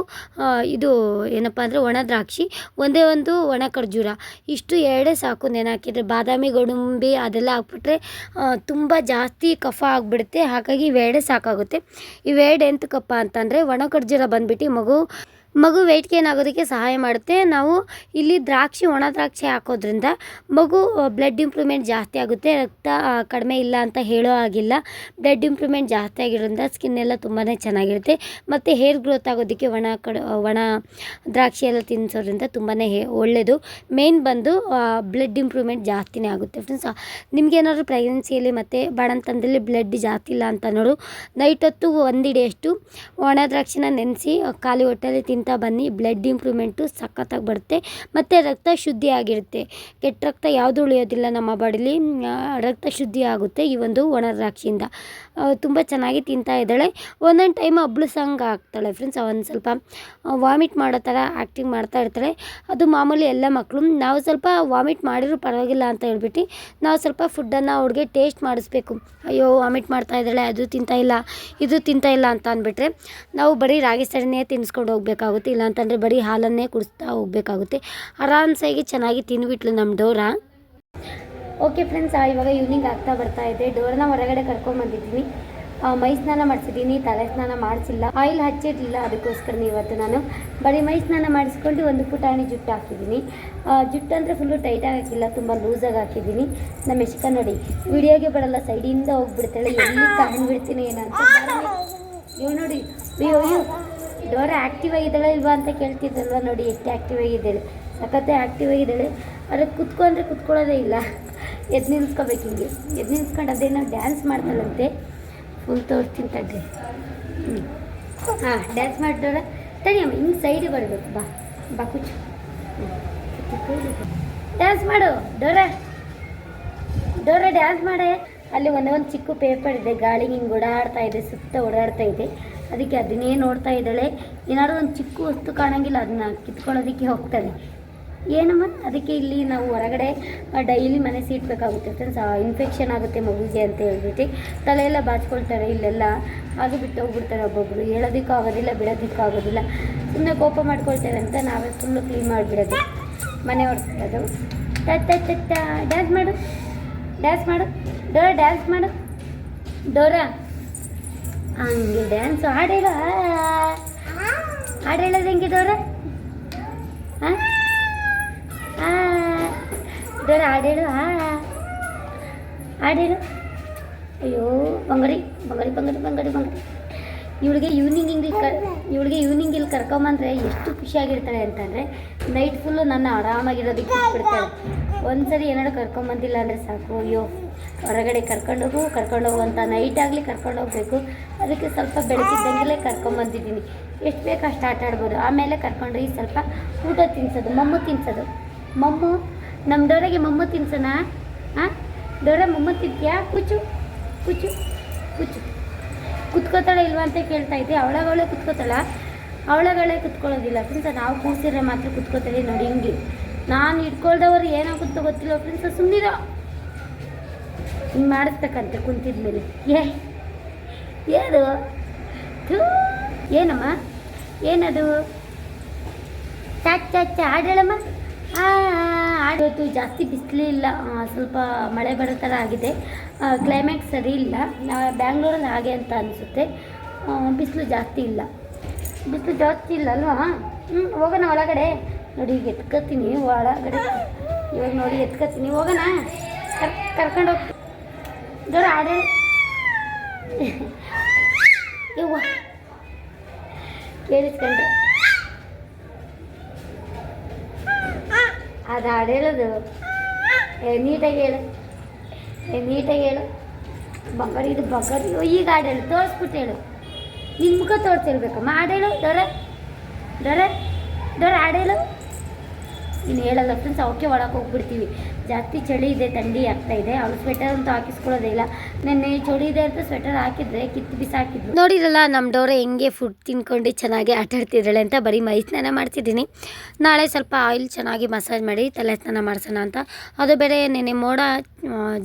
ಇದು ಏನಪ್ಪ ಅಂದರೆ ಒಣ ದ್ರಾಕ್ಷಿ, ಒಂದೇ ಒಂದು ಒಣ ಖರ್ಜೂರ. ಇಷ್ಟು ಎರಡೇ ಸಾಕು ನೆನಾಕಿದ್ರೆ ಬಾದಾಮಿ ಗೋಡಂಬಿ ಅದೆಲ್ಲ ಹಾಕ್ಬಿಟ್ರೆ ತುಂಬ ಜಾಸ್ತಿ ಕಫ ಆಗಿಬಿಡುತ್ತೆ. ಹಾಗಾಗಿ ಇವೆರಡೇ ಸಾಕಾಗುತ್ತೆ. ಇವೆರಡು ಎಂತಕಪ್ಪ ಅಂತಂದರೆ ಒಣ ಖರ್ಜೂರ ಬಂದ್ಬಿಟ್ಟು ಮಗು ಮಗು ವೆಯ್ಟ್ ಗೇನ್ ಆಗೋದಕ್ಕೆ ಸಹಾಯ ಮಾಡುತ್ತೆ? ನಾವು ಇಲ್ಲಿ ದ್ರಾಕ್ಷಿ, ಒಣ ದ್ರಾಕ್ಷಿ ಹಾಕೋದ್ರಿಂದ ಮಗು ಬ್ಲಡ್ ಇಂಪ್ರೂವ್ಮೆಂಟ್ ಜಾಸ್ತಿ ಆಗುತ್ತೆ. ರಕ್ತ ಕಡಿಮೆ ಇಲ್ಲ ಅಂತ ಹೇಳೋ ಆಗಿಲ್ಲ ಬ್ಲಡ್ ಇಂಪ್ರೂವ್ಮೆಂಟ್ ಜಾಸ್ತಿ ಆಗಿರೋದ್ರಿಂದ ಸ್ಕಿನ್ ಎಲ್ಲ ತುಂಬಾ ಚೆನ್ನಾಗಿರುತ್ತೆ. ಮತ್ತು ಹೇರ್ ಗ್ರೋತ್ ಆಗೋದಕ್ಕೆ ಒಣ ಕಡ ಒಣ ದ್ರಾಕ್ಷಿ ಎಲ್ಲ ತಿನ್ನಿಸೋದ್ರಿಂದ ತುಂಬಾ ಹೇ ಒಳ್ಳೆಯದು ಮೇಯ್ನ್ ಬಂದು ಬ್ಲಡ್ ಇಂಪ್ರೂವ್ಮೆಂಟ್ ಜಾಸ್ತಿನೇ ಆಗುತ್ತೆ ಫ್ರೆಂಡ್ಸ್ ನಿಮ್ಗೇನಾದ್ರು ಪ್ರೆಗ್ನೆನ್ಸಿಯಲ್ಲಿ ಮತ್ತು ಬಾಣಂತನದಲ್ಲಿ ಬ್ಲಡ್ ಜಾಸ್ತಿ ಇಲ್ಲ ಅಂತ ನೋಡು ನೈಟ್ ಹೊತ್ತು ಒಂದಿಡೆಯಷ್ಟು ಒಣ ದ್ರಾಕ್ಷಿನ ನೆನೆಸಿ ಖಾಲಿ ಹೊಟ್ಟೆಯಲ್ಲಿ ಹೊಟ್ಟೆಲಿ ತಿಂತಾ ಬನ್ನಿ. ಬ್ಲಡ್ ಇಂಪ್ರೂವ್ಮೆಂಟು ಸಖತ್ತಾಗಿ ಬರುತ್ತೆ. ಮತ್ತು ರಕ್ತ ಶುದ್ಧಿ ಆಗಿರುತ್ತೆ. ಕೆಟ್ಟ ರಕ್ತ ಯಾವುದು ಉಳಿಯೋದಿಲ್ಲ ನಮ್ಮ ಬಾಡಿಲಿ. ರಕ್ತ ಶುದ್ಧಿ ಆಗುತ್ತೆ ಈ ಒಂದು ಒಣ ದ್ರಾಕ್ಷಿಯಿಂದ. ತುಂಬ ಚೆನ್ನಾಗಿ ತಿಂತಾ ಇದ್ದಾಳೆ. ಒಂದೊಂದು ಟೈಮ್ ಅಬ್ಳಿಸಂಗೆ ಆಗ್ತಾಳೆ ಫ್ರೆಂಡ್ಸ್ ಒಂದು ಸ್ವಲ್ಪ ವಾಮಿಟ್ ಮಾಡೋ ಥರ ಆ್ಯಕ್ಟಿಂಗ್ ಮಾಡ್ತಾ ಇರ್ತಾಳೆ. ಅದು ಮಾಮೂಲಿ ಎಲ್ಲ ಮಕ್ಕಳು ನಾವು ಸ್ವಲ್ಪ ವಾಮಿಟ್ ಮಾಡಿದ್ರು ಪರವಾಗಿಲ್ಲ ಅಂತ ಹೇಳ್ಬಿಟ್ಟು, ನಾವು ಸ್ವಲ್ಪ ಫುಡ್ಡನ್ನು ಅವ್ರಿಗೆ ಟೇಸ್ಟ್ ಮಾಡಿಸ್ಬೇಕು. ಅಯ್ಯೋ ವಾಮಿಟ್ ಮಾಡ್ತಾ ಇದ್ದಾಳೆ, ಅದು ತಿಂತಾ ಇಲ್ಲ, ಇದು ತಿಂತಾ ಇಲ್ಲ ಅಂತ ಅಂದ್ಬಿಟ್ರೆ, ನಾವು ಬರೀ ರಾಗಿ ಸರಿನೇ ತಿನ್ನಿಸ್ಕೊಂಡು ಹೋಗ್ಬೇಕಾಗುತ್ತೆ, ಇಲ್ಲಾಂತಂದರೆ ಬರೀ ಹಾಲನ್ನೇ ಕುಡಿಸ್ತಾ ಹೋಗಬೇಕಾಗುತ್ತೆ. ಆರಾಮ್ಸಾಗಿ ಚೆನ್ನಾಗಿ ತಿಂದುಬಿಟ್ಲು ನಮ್ಮ ಡೋರಾ. ಓಕೆ ಫ್ರೆಂಡ್ಸ್ ಇವಾಗ ಈವ್ನಿಂಗ್ ಆಗ್ತಾ ಬರ್ತಾ ಇದೆ. ಡೋರ್ನ ಹೊರಗಡೆ ಕರ್ಕೊಂಬಂದಿದ್ದೀನಿ ಆ, ಮೈ ಸ್ನಾನ ಮಾಡಿಸಿದ್ದೀನಿ. ತಲೆ ಸ್ನಾನ ಮಾಡಿಸಿಲ್ಲ. ಆಯಿಲ್ ಹಚ್ಚಿರಲಿಲ್ಲ ಅದಕ್ಕೋಸ್ಕರ ಇವತ್ತು ನಾನು. ಬರೀ ಮೈ ಸ್ನಾನ ಮಾಡಿಸ್ಕೊಂಡು ಒಂದು ಪುಟಾಣಿ ಜುಟ್ಟು ಹಾಕಿದ್ದೀನಿ. ಜುಟ್ಟು ಅಂದರೆ ಫುಲ್ಲು ಟೈಟಾಗಿ ಹಾಕಿಲ್ಲ ತುಂಬ ಲೂಸಾಗಿ ಹಾಕಿದ್ದೀನಿ. ನಮ್ಮ ಯಶಿಕ ನೋಡಿ ವಿಡಿಯೋಗೆ ಬರಲ್ಲ ಸೈಡಿಂದ ಹೋಗ್ಬಿಡ್ತಾಳೆ. ಎಲ್ಲಿ ಕಾಣ್ಬಿಡ್ತೀನಿ ಏನಂತ ಇವ್ ನೋಡಿ ಅಯ್ಯೋ ಅಯ್ಯೋ ಡೋರ ಆ್ಯಕ್ಟಿವ್ ಆಗಿದ್ದಾಳೆ ಇಲ್ವಾ ಅಂತ ಕೇಳ್ತಿದ್ದಲ್ವ ನೋಡಿ ಎಷ್ಟು ಆ್ಯಕ್ಟಿವ್ ಆಗಿದ್ದಾಳೆ. ಸಖತ್ತೆ ಆ್ಯಕ್ಟಿವ್ ಆಗಿದ್ದಾಳೆ. ಆದರೆ ಕುತ್ಕೊಂಡ್ರೆ ಕುತ್ಕೊಳ್ಳೋದೇ ಇಲ್ಲ. ಎದ್ದು ನಿಲ್ಸ್ಕೋಬೇಕು ಹಿಂಗೆ. ಎದ್ದು ನಿಲ್ಸ್ಕೊಂಡು ಅದೇನೋ ಡ್ಯಾನ್ಸ್ ಮಾಡ್ತಾಳಂತೆ ಫುಲ್ ತೋರಿಸ್ತೀನಿ ತಡ್ರಿ. ಹಾಂ ಡ್ಯಾನ್ಸ್ ಮಾಡಿದವ್ರ, ತಡಿ ಅಮ್ಮ, ಹಿಂಗೆ ಸೈಡಿಗೆ ಬರಬೇಕು, ಬಾ. ಬಾ ಕುಚು ಡ್ಯಾನ್ಸ್ ಮಾಡು, ಡೋರ. ಡೋರ ಡ್ಯಾನ್ಸ್ ಮಾಡೆ. ಅಲ್ಲಿ ಒಂದೇ ಒಂದು ಚಿಕ್ಕ ಪೇಪರ್ ಇದೆ, ಗಾಳಿ ಹಿಂಗೆ ಓಡಾಡ್ತಾ ಇದೆ, ಸುತ್ತ ಓಡಾಡ್ತಾ ಇದೆ. ಅದಕ್ಕೆ ಅದನ್ನೇ ನೋಡ್ತಾ ಇದ್ದಾಳೆ. ಏನಾದ್ರೂ ಒಂದು ಚಿಕ್ಕ ವಸ್ತು ಕಾಣಂಗಿಲ್ಲ, ಅದನ್ನ ಕಿತ್ಕೊಳ್ಳೋದಕ್ಕೆ ಹೋಗ್ತಾಳೆ. ಏನಮ್ಮ? ಅದಕ್ಕೆ ಇಲ್ಲಿ ನಾವು ಹೊರಗಡೆ ಡೈಲಿ ಮನೆ ಸೀಟ್ಬೇಕಾಗುತ್ತೆ ಫ್ರೆಂಡ್ಸ್ ಇನ್ಫೆಕ್ಷನ್ ಆಗುತ್ತೆ ಮಗುಗೆ ಅಂತ ಹೇಳ್ಬಿಟ್ಟು ತಲೆ ಎಲ್ಲ ಬಾಚ್ಕೊಳ್ತಾರೆ ಇಲ್ಲೆಲ್ಲ. ಹಾಗೆ ಬಿಟ್ಟು ಹೋಗ್ಬಿಡ್ತಾರೆ ಒಬ್ಬೊಬ್ಬರು ಹೇಳೋದಕ್ಕೂ ಆಗೋದಿಲ್ಲ, ಬಿಡೋದಕ್ಕೂ ಆಗೋದಿಲ್ಲ. ಸುಮ್ಮನೆ ಕೋಪ ಮಾಡ್ಕೊಳ್ತೇವೆ ಅಂತ ನಾವೇ ಫುಲ್ಲು ಕ್ಲೀನ್ ಮಾಡಿಬಿಡೋದು. ಮನೆ ಹೊಡ್ಸ್ಬಿಡೋದು ಟಟ್ ಟಟ್ ಡ್ಯಾನ್ಸ್ ಮಾಡು. ಡ್ಯಾನ್ಸ್ ಮಾಡು. ಡೋರ ಡ್ಯಾನ್ಸ್ ಮಾಡು. ಡೋರ? ಹಂಗೆ ಡ್ಯಾನ್ಸ್ ಹಾಡು ಹೇಳೋ ಹಾಡು ಹೇಳೋದು ಡೋರ? ಹಾಂ ಡೋರ ಹಾಡು ಹೇಳು ಹಾ ಹೇಳು ಅಯ್ಯೋ, ಬಂಗಡಿ ಬಂಗಡಿ ಬಂಗಡಿ ಬಂಗಡಿ ಬಂಗಡಿ. ಇವಳಿಗೆ ಈವ್ನಿಂಗ್ ಹಿಂಗೆ ಕ, ಇವಳಿಗೆ ಈವ್ನಿಂಗ್ ಇಲ್ಲಿ ಕರ್ಕೊಂಬಂದ್ರೆ ಎಷ್ಟು ಖುಷಿಯಾಗಿರ್ತಾಳೆ ಅಂತಂದರೆ ನೈಟ್ ಫುಲ್ಲು ನನ್ನ ಆರಾಮಾಗಿರೋದಕ್ಕೆ ಬಿಡ್ತಾಳೆ ಒಂದ್ಸರಿ ಏನಾದ್ರು ಕರ್ಕೊಂಬಂದಿಲ್ಲ ಅಂದರೆ ಸಾಕು, ಅಯ್ಯೋ. ಹೊರಗಡೆ ಕರ್ಕೊಂಡೋಗು ಕರ್ಕೊಂಡೋಗು ಅಂತ ನೈಟ್ ಆಗಲಿ ಕರ್ಕೊಂಡೋಗ್ಬೇಕು ಅದಕ್ಕೆ ಸ್ವಲ್ಪ ಬೆಳಕಿದ್ದಂಗೆಲೇ ಕರ್ಕೊಂಬಂದಿದ್ದೀನಿ. ಎಷ್ಟು ಬೇಕು ಅಷ್ಟು ಆಟ ಆಡ್ಬೋದು. ಆಮೇಲೆ ಕರ್ಕೊಂಡೋಗಿ ಸ್ವಲ್ಪ ಊಟ ತಿನ್ಸೋದು, ಮಮ್ಮು ತಿನ್ಸೋದು. ಮಮ್ಮು ನಮ್ಮ ದೊರೆಗೆ ಮಮ್ಮು ತಿನ್ಸೋಣ? ಹಾಂ ದೊರೆ ಮಮ್ಮು ತಿಂತೀಯಾ? ಕುಚು ಕುಚು ಕುಚು. ಕುತ್ಕೋತಾಳೆ ಇಲ್ವಾ ಅಂತ ಕೇಳ್ತಾ ಇದ್ದೆ. ಅವಳಗಳೇ ಕುತ್ಕೋತಾಳ? ಅವಳಗಳೇ ಕುತ್ಕೊಳ್ಳೋದಿಲ್ಲ ಫ್ರೆಂಡ್ಸ, ನಾವು ಕೂಸಿದ್ರೆ ಮಾತ್ರ ಕುತ್ಕೋತಾಳೆ ನೋಡಿ ಹಿಂಗೆ. ನಾನು ಇಟ್ಕೊಳ್ದವ್ರು ಏನಾಗುತ್ತೋ ಗೊತ್ತಿಲ್ಲ ಫ್ರೆಂಡ್ಸ? ಸುಮ್ಮನಿರೋ ಹಿಂಗೆ ಮಾಡಿಸ್ಬೇಕಂತೆ ಕುಂತಿದ್ಮೇಲೆ. ಏ, ಏನು? ಥೂ, ಏನಮ್ಮ? ಏನದು? ಚಾಚ್, ಚಾಚ, ಹಾಡೇಳಮ್ಮ. ಆಡೋದು ಜಾಸ್ತಿ ಬಿಸಿಲಿಲ್ಲ ಸ್ವಲ್ಪ ಮಳೆ ಬರೋ ಥರ ಆಗಿದೆ. ಕ್ಲೈಮೇಟ್ ಸರಿ ಇಲ್ಲ. ಬ್ಯಾಂಗ್ಳೂರಲ್ಲಿ ಹಾಗೆ ಅಂತ ಅನಿಸುತ್ತೆ. ಬಿಸಿಲು ಜಾಸ್ತಿ ಇಲ್ಲ. ಬಿಸಿಲು ಜಾಸ್ತಿ ಇಲ್ಲ ಅಲ್ವಾ? ಹ್ಞೂ ಹೋಗೋಣ ಒಳಗಡೆ. ನೋಡಿ, ಈಗ ಎತ್ಕೋತೀನಿ, ಒಳಗಡೆ. ಇವಾಗ ನೋಡಿ, ಎತ್ಕೋತೀನಿ. ಹೋಗೋಣ? ಕರ್, ಕರ್ಕೊಂಡು ಹೋಗ್ತೀನಿ ದೂರ ಆಡೇ. ಕೇಳಿಸ್ಕೊಂಡ್ರೆ. ಅದು ಹಾಡು ಹೇಳೋದು ಏ ನೀಟಾಗಿ ಹೇಳು. ಏ ನೀಟಾಗಿ ಹೇಳು. ಬಂಗಾರ ಇದು ಅಯ್ಯೋ, ಈಗ ಹಾಡು ಹೇಳು ತೋರಿಸ್ಬಿಟ್ಟು ಹೇಳು. ನಿನ್ನ ಮುಖ ತೋರಿಸಿ ಹಾಡು ಹೇಳು ದೊರೆ. ದೊರೆ. ದೊರೆ ಹಾಡು ಹೇಳು ನೀನು ಹೇಳಲ್ಲ ಫ್ರೆಂಡ್ಸ್ ಅವಕ್ಕೆ ಒಳಗೆ ಹೋಗ್ಬಿಡ್ತೀವಿ. ಜಾಸ್ತಿ ಚಳಿ ಇದೆ ಥಂಡಿ ಆಗ್ತಾ ಇದೆ. ಅವಳು ಸ್ವೆಟರ್ ಅಂತೂ ಹಾಕಿಸ್ಕೊಳ್ಳೋದೇ ಇಲ್ಲ. ನೆನ್ನೆ ಅಂತ ಸ್ವೆಟರ್ ಹಾಕಿದ್ರೆ ಕಿತ್ತು ಬಿಸಾಕಿದ್ರು ನೋಡಿರಲ್ಲ ನಮ್ಮ ಡೋರೆ ಹೆಂಗೆ ಫುಡ್ ತಿನ್ಕೊಂಡು ಚೆನ್ನಾಗಿ ಆಟಾಡ್ತಿದ್ದಾಳೆ ಅಂತ ಬರೀ ಮೈ ಸ್ನಾನ ಮಾಡ್ತಿದ್ದೀನಿ. ನಾಳೆ ಸ್ವಲ್ಪ ಆಯಿಲ್ ಚೆನ್ನಾಗಿ ಮಸಾಜ್ ಮಾಡಿ ತಲೆ ಸ್ನಾನ ಮಾಡಿಸೋಣ ಅಂತ. ಅದು ಬೇರೆ ನೆನ್ನೆ ಮೋಡ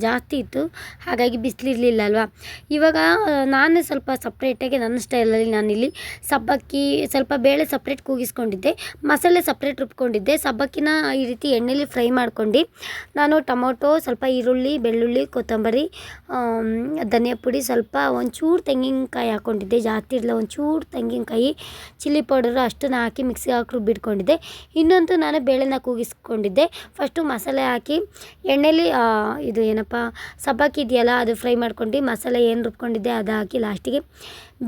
ಜಾಸ್ತಿ ಇತ್ತು. ಹಾಗಾಗಿ ಬಿಸಿಲಿರಲಿಲ್ಲ ಅಲ್ವಾ ಇವಾಗ ನಾನು ಸ್ವಲ್ಪ ಸಪ್ರೇಟಾಗಿ ನನ್ನ ಸ್ಟೈಲಲ್ಲಿ ನಾನಿಲ್ಲಿ ಸಬ್ಬಕ್ಕಿ, ಸ್ವಲ್ಪ ಬೇಳೆ ಸಪ್ರೇಟ್ ಕೂಗಿಸ್ಕೊಂಡಿದ್ದೆ. ಮಸಾಲೆ ಸಪ್ರೇಟ್ ರುಬ್ಕೊಂಡಿದ್ದೆ. ಸಬ್ಬಕ್ಕಿನ ಈ ರೀತಿ ಎಣ್ಣೆಲಿ ಫ್ರೈ ಮಾಡ್ಕೊಂಡು ನಾನು ಟೊಮೊಟೊ, ಸ್ವಲ್ಪ ಈರುಳ್ಳಿ, ಬೆಳ್ಳುಳ್ಳಿ, ಕೊತ್ತಂಬರಿ ಧನಿಯಾ ಪುಡಿ ಸ್ವಲ್ಪ ಒಂಚೂರು ತೆಂಗಿನಕಾಯಿ ಹಾಕ್ಕೊಂಡಿದ್ದೆ. ಜಾಸ್ತಿ ಇರಲಿಲ್ಲ, ಒಂಚೂರು ತೆಂಗಿನಕಾಯಿ ಚಿಲ್ಲಿ ಪೌಡರು ಅಷ್ಟನ್ನು ಹಾಕಿ ಮಿಕ್ಸಿಗೆ ಹಾಕಿ ರುಬ್ಬಿಟ್ಕೊಂಡಿದ್ದೆ ಇನ್ನೊಂದು ನಾನು ಬೇಳೆನ ಕೂಗಿಸ್ಕೊಂಡಿದ್ದೆ. ಫಸ್ಟು ಮಸಾಲೆ ಹಾಕಿ ಎಣ್ಣೆಲಿ ಇದು ಏನಪ್ಪ, ಸಬ್ಬಕ್ಕಿ ಇದೆಯಲ್ಲ, ಅದು ಫ್ರೈ ಮಾಡ್ಕೊಂಡು ಮಸಾಲೆ ಏನು ರುಬ್ಕೊಂಡಿದ್ದೆ ಅದು ಹಾಕಿ ಲಾಸ್ಟಿಗೆ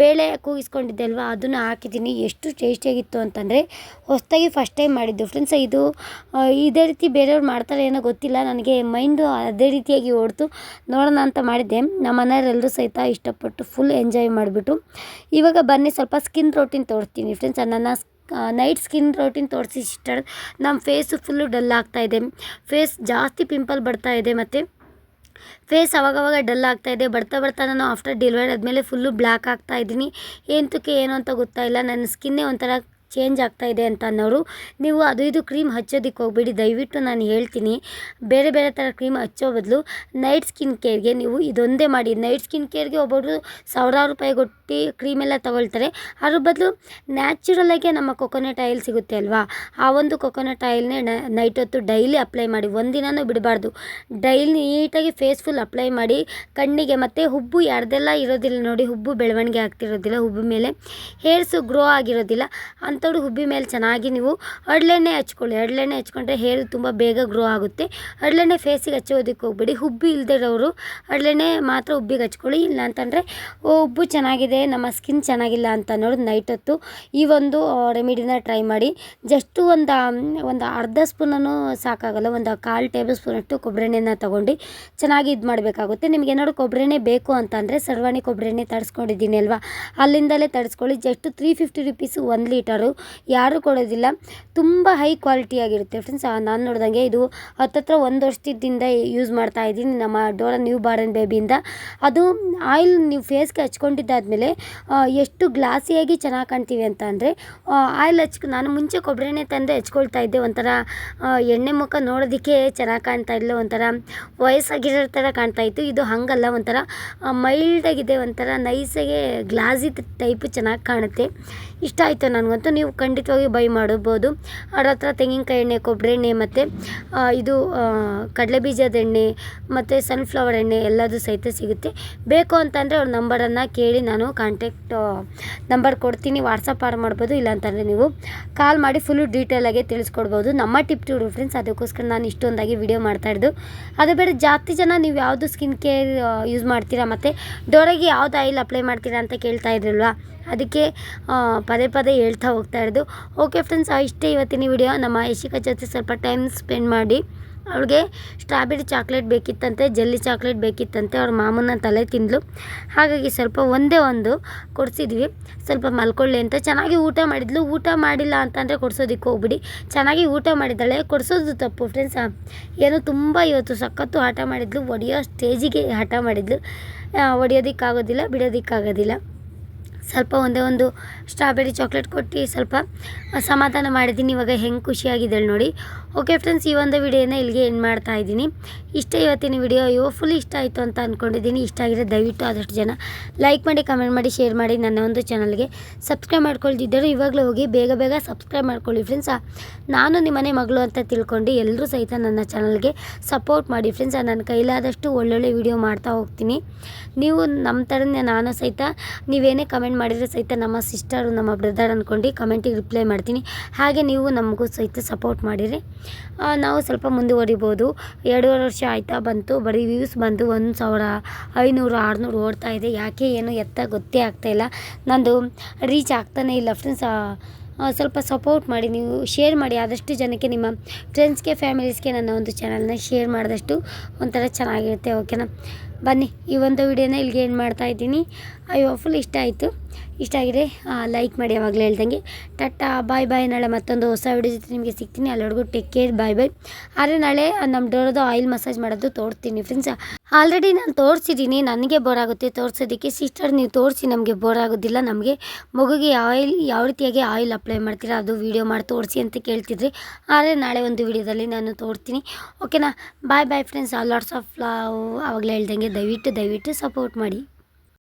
ಬೇಳೆ ಕೂಗಿಸ್ಕೊಂಡಿದ್ದೆ ಅಲ್ವಾ ಅದನ್ನು ಹಾಕಿದ್ದೀನಿ. ಎಷ್ಟು ಟೇಸ್ಟಿಯಾಗಿತ್ತು ಅಂತಂದರೆ, ಹೊಸದಾಗಿ ಫಸ್ಟ್ ಟೈಮ್ ಮಾಡಿದ್ದು. ಫ್ರೆಂಡ್ಸ್ ಇದು ಇದೇ ರೀತಿ ಬೇರೆಯವ್ರು ಮಾಡ್ತಾರೆ ಏನೋ ಗೊತ್ತಿಲ್ಲ. ನನಗೆ ಮೈಂಡು ಅದೇ ರೀತಿಯಾಗಿ ಓಡ್ತು. ನೋಡೋಣ ಅಂತ ಮಾಡಿದ್ದೆ. ನಮ್ಮ ಮನೆಯವರೆಲ್ಲರೂ ಸಹಿತ ಇಷ್ಟಪಟ್ಟು ಫುಲ್ ಎಂಜಾಯ್ ಮಾಡಿಬಿಟ್ಟು ಇವಾಗ ಬನ್ನಿ, ಸ್ವಲ್ಪ ಸ್ಕಿನ್ ರೋಟಿನ್ ತೋರಿಸ್ತೀನಿ. ಫ್ರೆಂಡ್ಸ್ ನನ್ನ ನೈಟ್ ಸ್ಕಿನ್ ರೋಟಿನ್ ತೋರಿಸಿ ಇಷ್ಟ ನಮ್ಮ ಫೇಸು ಫುಲ್ಲು ಡಲ್ ಆಗ್ತಾಯಿದೆ ಫೇಸ್ ಜಾಸ್ತಿ ಪಿಂಪಲ್ ಬರ್ತಾ ಇದೆ ಮತ್ತು ಫೇಸ್ ಅವಾಗವಾಗ ಡಲ್ ಆಗ್ತಾ ಇದೆ. ಬರ್ತಾ ಬರ್ತಾ ನಾನು ಆಫ್ಟರ್ ಡೆಲಿವರಿ ಆದಮೇಲೆ ಫುಲ್ಲು ಬ್ಲ್ಯಾಕ್ ಆಗ್ತಾ ಇದ್ದೀನಿ. ಏಂತಕ್ಕೆ ಏನು ಅಂತ ಗೊತ್ತಾಯಿಲ್ಲ. ನನ್ನ ಸ್ಕಿನ್ನೇ ಒಂಥರ ಚೇಂಜ್ ಆಗ್ತಾ ಇದೆ ಅಂತ ಅನ್ನೋರು, ನೀವು ಅದು ಇದು ಕ್ರೀಮ್ ಹಚ್ಚೋದಕ್ಕೆ ಹೋಗ್ಬೇಡಿ. ದಯವಿಟ್ಟು ನಾನು ಹೇಳ್ತೀನಿ, ಬೇರೆ ಬೇರೆ ಥರ ಕ್ರೀಮ್ ಹಚ್ಚೋ ಬದಲು ನೈಟ್ ಸ್ಕಿನ್ ಕೇರ್ಗೆ ನೀವು ಇದೊಂದೇ ಮಾಡಿ. ನೈಟ್ ಸ್ಕಿನ್ ಕೇರ್ಗೆ ಒಬ್ಬೊಬ್ರು ಸಾವಿರಾರು ರೂಪಾಯಿ ಕೊಟ್ಟು ಕ್ರೀಮೆಲ್ಲ ತಗೊಳ್ತಾರೆ. ಅದ್ರ ಬದಲು ನ್ಯಾಚುರಲಾಗೆ ನಮ್ಮ ಕೊಕೊನಟ್ ಆಯಿಲ್ ಸಿಗುತ್ತೆ ಅಲ್ವಾ? ಆ ಒಂದು ಕೊಕೊನಟ್ ಆಯಿಲ್ನೇ ನೈಟ್ ಹೊತ್ತು ಡೈಲಿ ಅಪ್ಲೈ ಮಾಡಿ. ಒಂದಿನೂ ಬಿಡಬಾರ್ದು. ಡೈಲಿ ನೀಟಾಗಿ ಫೇಸ್ ಫುಲ್ ಅಪ್ಲೈ ಮಾಡಿ, ಕಣ್ಣಿಗೆ ಮತ್ತು ಹುಬ್ಬು ಯಾರ್ದೆಲ್ಲ ಇರೋದಿಲ್ಲ ನೋಡಿ, ಹುಬ್ಬು ಬೆಳವಣಿಗೆ ಆಗ್ತಿರೋದಿಲ್ಲ, ಹುಬ್ಬು ಮೇಲೆ ಹೇರ್ಸು ಗ್ರೋ ಆಗಿರೋದಿಲ್ಲ ಅಂಥವ್ರು ಹುಬ್ಬಿ ಮೇಲೆ ಚೆನ್ನಾಗಿ ನೀವು ಅಡ್ಲೆಣ್ಣೆ ಹಚ್ಕೊಳ್ಳಿ. ಅಡ್ಲೆಣ್ಣೆ ಹಚ್ಕೊಂಡ್ರೆ ಹೇರ್ ತುಂಬ ಬೇಗ ಗ್ರೋ ಆಗುತ್ತೆ. ಅಡ್ಲೆಣ್ಣೆ ಫೇಸಿಗೆ ಹಚ್ಚೋದಕ್ಕೆ ಹೋಗ್ಬೇಡಿ. ಹುಬ್ಬಿ ಇಲ್ಲದೆ ಇರೋರು ಅಡ್ಲೆಣ್ಣೆ ಮಾತ್ರ ಹುಬ್ಬಿಗೆ ಹಚ್ಕೊಳ್ಳಿ. ಇಲ್ಲ ಅಂತಂದರೆ ಓ ಹುಬ್ಬು ಚೆನ್ನಾಗಿದೆ, ನಮ್ಮ ಸ್ಕಿನ್ ಚೆನ್ನಾಗಿಲ್ಲ ಅಂತ ಅನ್ನೋರು ನೈಟ್ ಹೊತ್ತು ಈ ಒಂದು ರೆಮಿಡಿನ ಟ್ರೈ ಮಾಡಿ. ಜಸ್ಟು ಒಂದು ಒಂದು ಅರ್ಧ ಸ್ಪೂನನ್ನು ಸಾಕಾಗಲ್ಲ. ಒಂದು ಕಾಲು ಟೇಬಲ್ ಸ್ಪೂನಷ್ಟು ಕೊಬ್ಬರಿ ಎಣ್ಣೆನ ತೊಗೊಂಡು ಚೆನ್ನಾಗಿ ಇದು ಮಾಡಬೇಕಾಗುತ್ತೆ. ನಿಮ್ಗೆ ಏನಾದ್ರು ಕೊಬ್ಬರಿ ಎಣ್ಣೆ ಬೇಕು ಅಂತಂದರೆ ಸರ್ವಾಣಿ ಕೊಬ್ಬರಿ ಎಣ್ಣೆ ತರಿಸ್ಕೊಂಡಿದ್ದೀನಿ ಅಲ್ವಾ? ಅಲ್ಲಿಂದಲೇ ತರಿಸ್ಕೊಳ್ಳಿ. ಜಸ್ಟ್ ತ್ರೀ ಫಿಫ್ಟಿ ರುಪೀಸು ಒಂದು ಲೀಟರು ಯಾರೂ ಕೊಡೋದಿಲ್ಲ. ತುಂಬ ಹೈ ಕ್ವಾಲಿಟಿಯಾಗಿರುತ್ತೆ ಫ್ರೆಂಡ್ಸ್ ನಾನು ನೋಡ್ದಂಗೆ ಇದು ಹತ್ತತ್ರ ಒಂದು ವರ್ಷದಿಂದ ಯೂಸ್ ಮಾಡ್ತಾ ಇದ್ದೀನಿ ನಮ್ಮ ಡೋರ ನ್ಯೂ ಬಾರ್ನ್ ಬೇಬಿಯಿಂದ ಅದು ಆಯಿಲ್ ನೀವು ಫೇಸ್ಗೆ ಹಚ್ಕೊಂಡಿದ್ದಾದಮೇಲೆ ಎಷ್ಟು ಗ್ಲಾಸಿಯಾಗಿ ಚೆನ್ನಾಗಿ ಕಾಣ್ತೀವಿ ಅಂತ ಅಂದರೆ ಆಯಿಲ್ ಹಚ್ಕೊ, ನಾನು ಮುಂಚೆ ಕೊಬ್ಬರಿ ಎಣ್ಣೆ ತಂದೆ ಹಚ್ಕೊಳ್ತಾ ಇದ್ದೆ ಒಂಥರ ಎಣ್ಣೆ ಮುಖ ನೋಡೋದಕ್ಕೆ ಚೆನ್ನಾಗಿ ಕಾಣ್ತಾ ಇಲ್ಲ ಒಂಥರ ವಯಸ್ಸಾಗಿರೋ ಥರ ಕಾಣ್ತಾ ಇತ್ತು. ಇದು ಹಾಗಲ್ಲ, ಒಂಥರ ಮೈಲ್ಡಾಗಿದೆ ಒಂಥರ ನೈಸಾಗೆ ಗ್ಲಾಸಿ ಟೈಪ್ ಚೆನ್ನಾಗಿ ಕಾಣುತ್ತೆ. ಇಷ್ಟ ಆಯಿತು ನನಗಂತೂ. ನೀವು ಖಂಡಿತವಾಗಿ ಬೈ ಮಾಡಬಹುದು ಅದರ ಹತ್ರ ತೆಂಗಿನಕಾಯಿ ಎಣ್ಣೆ, ಕೊಬ್ಬರಿ ಎಣ್ಣೆ ಮತ್ತು ಇದು ಕಡಲೆ ಬೀಜದ ಎಣ್ಣೆ ಮತ್ತು ಸನ್ಫ್ಲವರ್ ಎಣ್ಣೆ ಎಲ್ಲದು ಸಹಿತ ಸಿಗುತ್ತೆ. ಬೇಕು ಅಂತಂದರೆ ಅವ್ರ ನಂಬರನ್ನು ಕೇಳಿ ನಾನು ಕಾಂಟ್ಯಾಕ್ಟ್ ನಂಬರ್ ಕೊಡ್ತೀನಿ. ವಾಟ್ಸಪ್ ಆರ್ ಮಾಡ್ಬೋದು. ಇಲ್ಲಾಂತಂದರೆ ನೀವು ಕಾಲ್ ಮಾಡಿ ಫುಲ್ಲು ಡೀಟೇಲಾಗಿ ತಿಳಿಸ್ಕೊಡ್ಬೋದು. ನಮ್ಮ ಟಿಪ್ ಟು ಫ್ರೆಂಡ್ಸ್ ಅದಕ್ಕೋಸ್ಕರ ನಾನು ಇಷ್ಟೊಂದಾಗಿ ವಿಡಿಯೋ ಮಾಡ್ತಾಯಿದ್ದು ಅದು ಬೇರೆ ಜಾಸ್ತಿ ಜನ ನೀವು ಯಾವುದು ಸ್ಕಿನ್ ಕೇರ್ ಯೂಸ್ ಮಾಡ್ತೀರಾ ಮತ್ತು ಡೋರಾಗಿ ಯಾವ್ದು ಆಯಿಲ್ ಅಪ್ಲೈ ಮಾಡ್ತೀರಾ ಅಂತ ಕೇಳ್ತಾ ಇದ್ರಲ್ವಾ? ಅದಕ್ಕೆ ಪದೇ ಪದೇ ಹೇಳ್ತಾ ಹೋಗ್ತಾ ಇರೋದು. ಓಕೆ ಫ್ರೆಂಡ್ಸ್ ಇಷ್ಟೇ ಇವತ್ತಿನ ವಿಡಿಯೋ ನಮ್ಮ ಯಶಿಕಾ ಜೊತೆ ಸ್ವಲ್ಪ ಟೈಮ್ ಸ್ಪೆಂಡ್ ಮಾಡಿ, ಅವಳಿಗೆ ಸ್ಟ್ರಾಬೆರಿ ಚಾಕ್ಲೇಟ್ ಬೇಕಿತ್ತಂತೆ ಜಲ್ಲಿ ಚಾಕ್ಲೇಟ್ ಬೇಕಿತ್ತಂತೆ, ಅವ್ರ ಮಾಮೂನ ತಲೆ ತಿಂದಳು ಹಾಗಾಗಿ ಸ್ವಲ್ಪ ಒಂದೇ ಒಂದು ಕೊಡಿಸಿದ್ವಿ. ಸ್ವಲ್ಪ ಮಲ್ಕೊಳ್ಳಿ ಅಂತ. ಚೆನ್ನಾಗಿ ಊಟ ಮಾಡಿದ್ಲು. ಊಟ ಮಾಡಿಲ್ಲ ಅಂತಂದರೆ ಕೊಡಿಸೋದಕ್ಕೆ ಹೋಗ್ಬಿಡಿ. ಚೆನ್ನಾಗಿ ಊಟ ಮಾಡಿದ್ದಾಳೆ. ಕೊಡಿಸೋದು ತಪ್ಪು ಫ್ರೆಂಡ್ಸ್ ಏನೋ ತುಂಬ ಇವತ್ತು ಸಖತ್ತು ಹಠ ಮಾಡಿದ್ಲು. ಒಡೆಯೋ ಸ್ಟೇಜಿಗೆ ಹಠ ಮಾಡಿದ್ಲು. ಒಡೆಯೋದಕ್ಕಾಗೋದಿಲ್ಲ, ಬಿಡೋದಕ್ಕಾಗೋದಿಲ್ಲ. ಸ್ವಲ್ಪ ಒಂದೇ ಒಂದು ಸ್ಟ್ರಾಬೆರಿ ಚಾಕ್ಲೇಟ್ ಕೊಟ್ಟು ಸ್ವಲ್ಪ ಸಮಾಧಾನ ಮಾಡಿದ್ದೀನಿ. ಇವಾಗ ಹೆಂಗೆ ಖುಷಿಯಾಗಿದ್ದಾಳೆ ನೋಡಿ. ಓಕೆ ಫ್ರೆಂಡ್ಸ್ ಈ ಒಂದು ವಿಡಿಯೋನ ಇಲ್ಲಿಗೆ ಎಂಡ್ ಮಾಡ್ತಾ ಇದ್ದೀನಿ. ಇಷ್ಟೇ ಇವತ್ತಿನ ವಿಡಿಯೋ ಅಯ್ಯೋ ಫುಲ್ ಇಷ್ಟ ಆಯಿತು ಅಂತ ಅಂದ್ಕೊಂಡಿದ್ದೀನಿ ಇಷ್ಟ ಆಗಿದೆ ದಯವಿಟ್ಟು ಆದಷ್ಟು ಜನ ಲೈಕ್ ಮಾಡಿ ಕಮೆಂಟ್ ಮಾಡಿ ಶೇರ್ ಮಾಡಿ ನನ್ನ ಒಂದು ಚಾನಲ್ಗೆ ಸಬ್ಸ್ಕ್ರೈಬ್ ಮಾಡ್ಕೊಳ್ತಿದ್ದರು ಇವಾಗಲೇ ಹೋಗಿ ಬೇಗ ಬೇಗ ಸಬ್ಸ್ಕ್ರೈಬ್ ಮಾಡ್ಕೊಳ್ಳಿ ಫ್ರೆಂಡ್ಸ್ ನಾನು ನಿಮ್ಮನೆ ಮಗಳು ಅಂತ ತಿಳ್ಕೊಂಡು ಎಲ್ಲರೂ ಸಹಿತ ನನ್ನ ಚಾನಲ್ಗೆ ಸಪೋರ್ಟ್ ಮಾಡಿ ಫ್ರೆಂಡ್ಸ್ ನನ್ನ ಕೈಲಾದಷ್ಟು ಒಳ್ಳೊಳ್ಳೆ ವಿಡಿಯೋ ಮಾಡ್ತಾ ಹೋಗ್ತೀನಿ. ನೀವು ನಮ್ಮ ಥರನೇ ನಾನು ಸಹಿತ ನೀವೇನೇ ಕಮೆಂಟ್ ಮಾಡಿದರೆ ಸಹಿತ ನಮ್ಮ ಸಿಸ್ಟರು, ನಮ್ಮ ಬ್ರದರ್ ಅಂದ್ಕೊಂಡು ಕಮೆಂಟಿಗೆ ರಿಪ್ಲೈ ಮಾಡ್ತೀನಿ. ಹಾಗೆ ನೀವು ನಮಗೂ ಸಹಿತ ಸಪೋರ್ಟ್ ಮಾಡಿರಿ. ನಾವು ಸ್ವಲ್ಪ ಮುಂದುವರಿಬೋದು ಎರಡೂವರೆ ವರ್ಷ ಆಯಿತಾ ಬಂತು. ಬರೀ ವ್ಯೂಸ್ ಬಂದು ಒಂದು ಸಾವಿರ ಐನೂರು, ಆರುನೂರು ಓಡ್ತಾ ಇದೆ. ಯಾಕೆ ಏನು ಎತ್ತ ಗೊತ್ತೇ ಆಗ್ತಾಯಿಲ್ಲ ನಂದು ರೀಚ್ ಆಗ್ತಾನೇ ಇಲ್ಲ ಫ್ರೆಂಡ್ಸ್ ಸ್ವಲ್ಪ ಸಪೋರ್ಟ್ ಮಾಡಿ. ನೀವು ಶೇರ್ ಮಾಡಿ. ಆದಷ್ಟು ಜನಕ್ಕೆ, ನಿಮ್ಮ ಫ್ರೆಂಡ್ಸ್ಗೆ ಫ್ಯಾಮಿಲೀಸ್ಗೆ ನನ್ನ ಒಂದು ಚಾನಲ್ನ ಶೇರ್ ಮಾಡಿದಷ್ಟು ಒಂಥರ ಚೆನ್ನಾಗಿರುತ್ತೆ ಓಕೆನಾ ಬನ್ನಿ, ಈ ಒಂದು ವಿಡಿಯೋನ ಇಲ್ಲಿಗೆ ಏನು ಮಾಡ್ತಾ ಇದ್ದೀನಿ. ಅಯ್ಯೋ ಫುಲ್ ಇಷ್ಟ ಆಯಿತು. ಇಷ್ಟ ಆಗಿದೆ ಲೈಕ್ ಮಾಡಿ ಯಾವಾಗಲೇ ಹೇಳ್ದಂಗೆ. ಟಾಟಾ ಬಾಯ್ ಬಾಯ್ ನಾಳೆ ಮತ್ತೊಂದು ಹೊಸ ವಿಡಿಯೋ ಜೊತೆ ನಿಮಗೆ ಸಿಗ್ತೀನಿ. ಅಲ್ಲಿವರೆಗೂ ಟೇಕ್ ಕೇರ್ ಬಾಯ್ ಬಾಯ್ ಆದರೆ ನಾಳೆ ನಮ್ಮ ಡೋರದು ಆಯಿಲ್ ಮಸಾಜ್ ಮಾಡೋದು ತೋರಿಸ್ತೀನಿ ಫ್ರೆಂಡ್ಸ್ ಆಲ್ರೆಡಿ ನಾನು ತೋರಿಸಿದ್ದೀನಿ, ನನಗೆ ಬೋರ್ ಆಗುತ್ತೆ. ತೋರಿಸೋದಕ್ಕೆ ಸಿಸ್ಟರ್ ನೀವು ತೋರಿಸಿ, ನಮಗೆ ಬೋರ್ ಆಗೋದಿಲ್ಲ. ನಮಗೆ ಮಗುಗೆ ಆಯಿಲ್ ಯಾವ ರೀತಿಯಾಗಿ ಆಯಿಲ್ ಅಪ್ಲೈ ಮಾಡ್ತೀರಾ, ಅದು ವಿಡಿಯೋ ಮಾಡಿ ತೋರಿಸಿ ಅಂತ ಕೇಳ್ತಿದ್ರಿ. ಆದರೆ ನಾಳೆ ಒಂದು ವಿಡಿಯೋದಲ್ಲಿ ನಾನು ತೋರ್ತೀನಿ. ಓಕೆನಾ bye bye friends lots of love ಆವಾಗಲೇ ಹೇಳ್ದಂಗೆ. ದಯವಿಟ್ಟು ದಯವಿಟ್ಟು ಸಪೋರ್ಟ್ ಮಾಡಿ.